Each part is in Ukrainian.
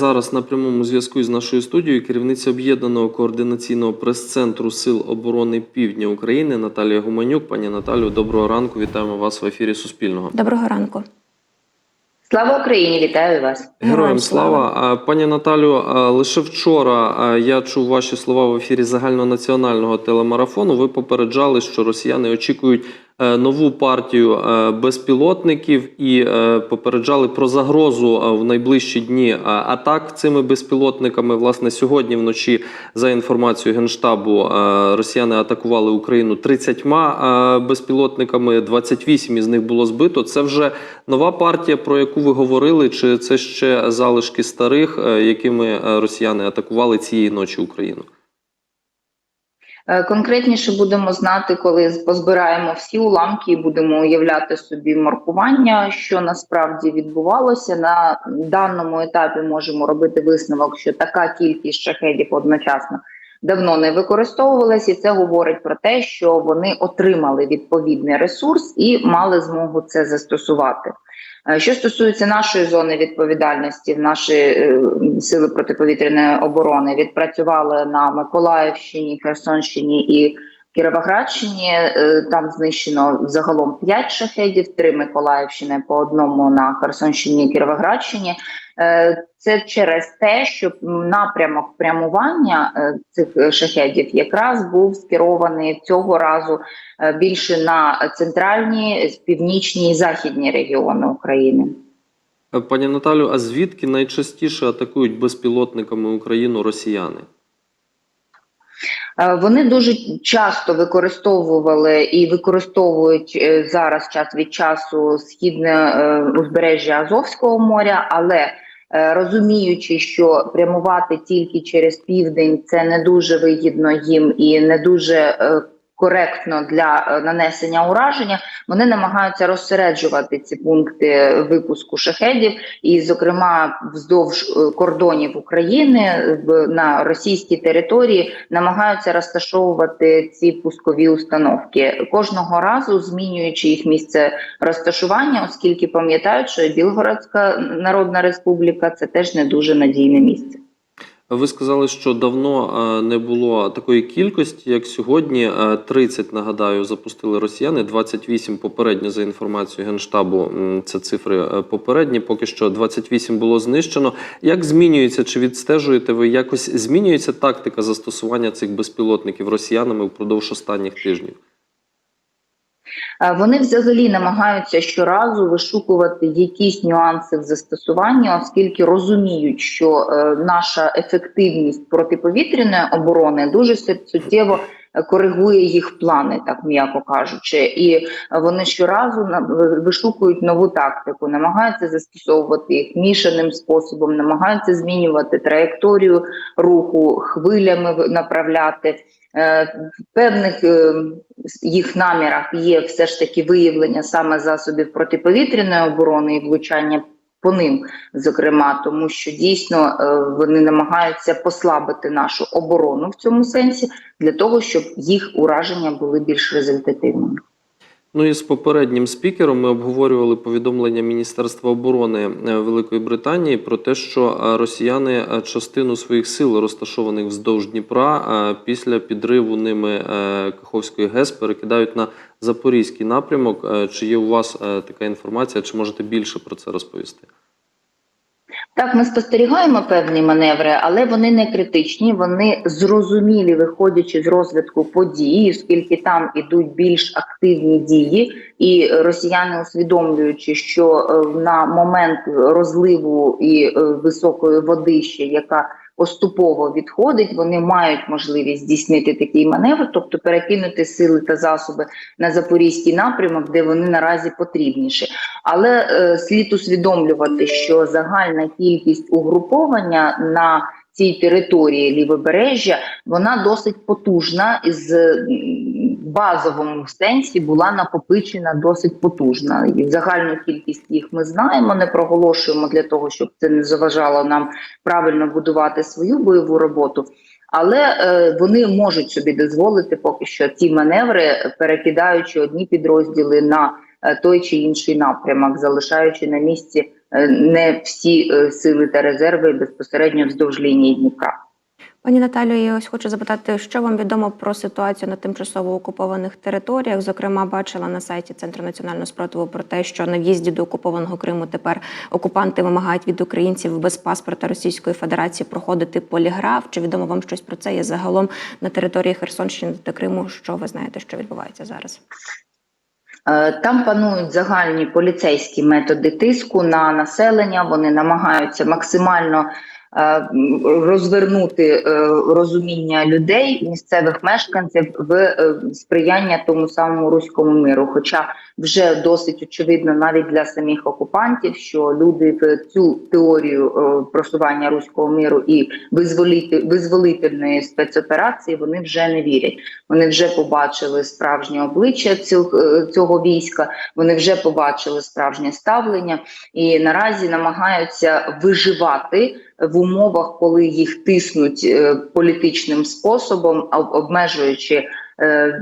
Зараз на прямому зв'язку з нашою студією керівниця об'єднаного координаційного прес-центру Сил оборони Півдня України Наталія Гуманюк. Пані Наталію, доброго ранку. Вітаємо вас в ефірі Суспільного. Доброго ранку. Слава Україні! Вітаю вас! Героям слава. А, Пані Наталю, лише вчора я чув ваші слова в ефірі загальнонаціонального телемарафону. Ви попереджали, що росіяни очікують нову партію е, безпілотників і е, попереджали про загрозу е, в найближчі дні е, атак цими безпілотниками. Власне, сьогодні вночі, за інформацією генштабу, е, росіяни атакували Україну 30 е, безпілотниками. 28 із них було збито. Це вже нова партія, про яку ви говорили, чи це ще залишки старих, е, якими е, росіяни атакували цієї ночі Україну? Е, Конкретніше будемо знати, коли позбираємо всі уламки і будемо уявляти собі маркування, що насправді відбувалося. На даному етапі можемо робити висновок, що така кількість шахедів одночасно давно не використовувалась, і це говорить про те, що вони отримали відповідний ресурс і мали змогу це застосувати. Е, Що стосується нашої зони відповідальності, наші е, сили протиповітряної оборони відпрацювали на Миколаївщині, Херсонщині і Кіровоградщині. Е, Там знищено загалом 5 шахедів, 3 Миколаївщини по одному на Херсонщині і Кіровоградщині. Е, Це через те, що напрямок прямування е, цих шахедів якраз був скерований цього разу е, більше на центральні, північні і західні регіони України. Пані Наталю, а звідки найчастіше атакують безпілотниками Україну росіяни? Вони дуже часто використовували і використовують зараз час від часу східне узбережжя Азовського моря, але розуміючи, що прямувати тільки через південь це не дуже вигідно їм і не дуже е, коректно для е, нанесення ураження, вони намагаються розсереджувати ці пункти випуску шахедів, і, зокрема, вздовж е, кордонів України на російській території намагаються розташовувати ці пускові установки кожного разу, змінюючи їх місце розташування, оскільки пам'ятають, що Білгородська Народна Республіка це теж не дуже надійне місце. Ви сказали, що давно е, не було такої кількості, як сьогодні. Е, 30, нагадаю, запустили росіяни. 28 попередньо за інформацією генштабу. Це цифри е, попередні. Поки що 28 було знищено. Як змінюється чи відстежуєте ви якось змінюється тактика застосування цих безпілотників росіянами впродовж останніх тижнів? Е, Вони взагалі намагаються щоразу вишукувати якісь нюанси в застосуванні, оскільки розуміють, що е, наша ефективність протиповітряної оборони дуже су- суттєво коригує їх плани, так м'яко кажучи, і вони щоразу вишукують нову тактику, намагаються застосовувати їх мішаним способом, намагаються змінювати траєкторію руху, хвилями направляти. Е, В певних е, їх намірах є все ж таки виявлення саме засобів протиповітряної оборони і влучання по ним, зокрема, тому що дійсно е, вони намагаються послабити нашу оборону в цьому сенсі для того, щоб їх ураження були більш результативними. Ну і з попереднім спікером ми обговорювали повідомлення Міністерства оборони е, Великої Британії про те, що е, росіяни е, частину своїх сил, розташованих вздовж Дніпра, після підриву ними Каховської ГЕС перекидають на запорізький напрямок. Чи є у вас така інформація? Чи можете більше про це розповісти? Так, ми спостерігаємо певні маневри, але вони не критичні. Вони зрозумілі, виходячи з розвитку подій, оскільки там ідуть більш активні дії, і росіяни, усвідомлюючи, що е, на момент розливу і е, високої води, ще яка поступово відходить, вони мають можливість здійснити такий маневр, тобто перекинути сили та засоби на запорізький напрямок, де вони наразі потрібніші. Але е, слід усвідомлювати, що загальна кількість угруповання на цій території лівобережжя вона досить потужна і з м, базовому сенсі була накопичена досить потужна. І загальну кількість їх ми знаємо, не проголошуємо для того, щоб це не заважало нам правильно будувати свою бойову роботу. Але е, вони можуть собі дозволити поки що ці маневри, перекидаючи одні підрозділи на е, той чи інший напрямок, залишаючи на місці е, не всі е, сили та резерви безпосередньо вздовж лінії Дніпра. Пані Наталю, я ось хочу запитати, що вам відомо про ситуацію на тимчасово окупованих територіях? Зокрема, бачила на сайті Центру національного спротиву про те, що на в'їзді до окупованого Криму тепер окупанти вимагають від українців без паспорта Російської Федерації проходити поліграф. Чи відомо вам щось про це? І загалом на території Херсонщини та Криму, що ви знаєте, що відбувається зараз? Е, Там панують загальні поліцейські методи тиску на населення. Вони намагаються максимально розвернути е, розуміння людей, місцевих мешканців в е, сприяння тому самому руському миру. Хоча вже досить очевидно навіть для самих окупантів, що люди в цю теорію е, просування руського миру і визволіти визволительної спецоперації вони вже не вірять. Вони вже побачили справжнє обличчя е, цього війська. Вони вже побачили справжнє ставлення і наразі намагаються виживати в умовах, коли їх тиснуть е, політичним способом, об- обмежуючи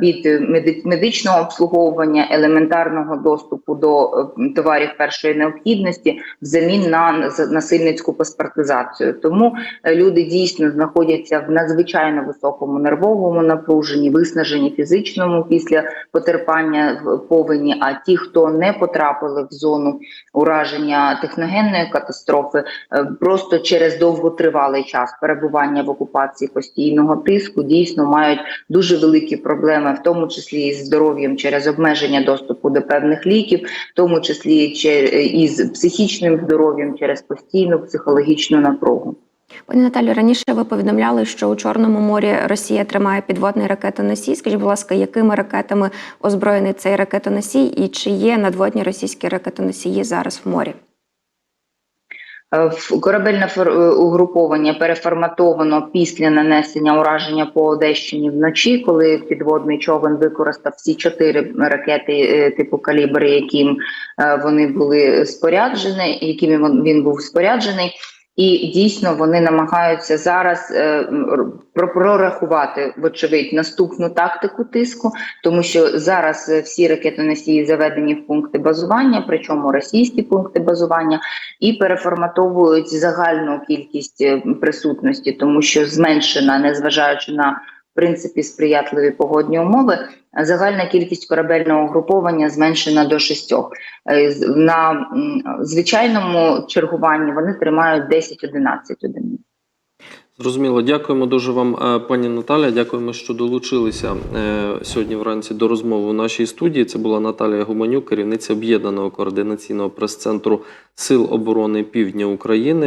від медичного обслуговування, елементарного доступу до е, товарів першої необхідності, взамін на насильницьку паспортизацію. Тому е, люди дійсно знаходяться в надзвичайно високому нервовому напруженні, виснаженні фізичному після потерпання повені. А ті, хто не потрапили в зону ураження техногенної катастрофи, е, просто через довготривалий час перебування в окупації постійного тиску, дійсно мають дуже великі проблеми, в тому числі із здоров'ям через обмеження доступу до певних ліків, в тому числі че- із психічним здоров'ям через постійну психологічну напругу. Пані Наталю, раніше ви повідомляли, що у Чорному морі Росія тримає підводний ракетоносій. Скажіть, будь ласка, якими ракетами озброєний цей ракетоносій, і чи є надводні російські ракетоносії зараз в морі? Е, Корабельне е, угруповання переформатовано після нанесення ураження по Одещині вночі, коли підводний човен використав всі чотири ракети е, типу калібри, яким вони були споряджені, якими він- він був споряджений. І дійсно вони намагаються зараз е, прорахувати, вочевидь, наступну тактику тиску, тому що зараз е, всі ракетоносії заведені в пункти базування, причому російські пункти базування і переформатовують загальну кількість е, присутності, тому що зменшена, незважаючи на принципі сприятливі погодні умови, загальна кількість корабельного угруповання зменшена до шістьох. Е, На звичайному чергуванні вони тримають 10-11 одиниць. Зрозуміло, дякуємо дуже вам, е, пані Наталя. Дякуємо, що долучилися е, сьогодні вранці до розмови у нашій студії. Це була Наталія Гуманюк, керівниця об'єднаного координаційного прес-центру Сил оборони Півдня України.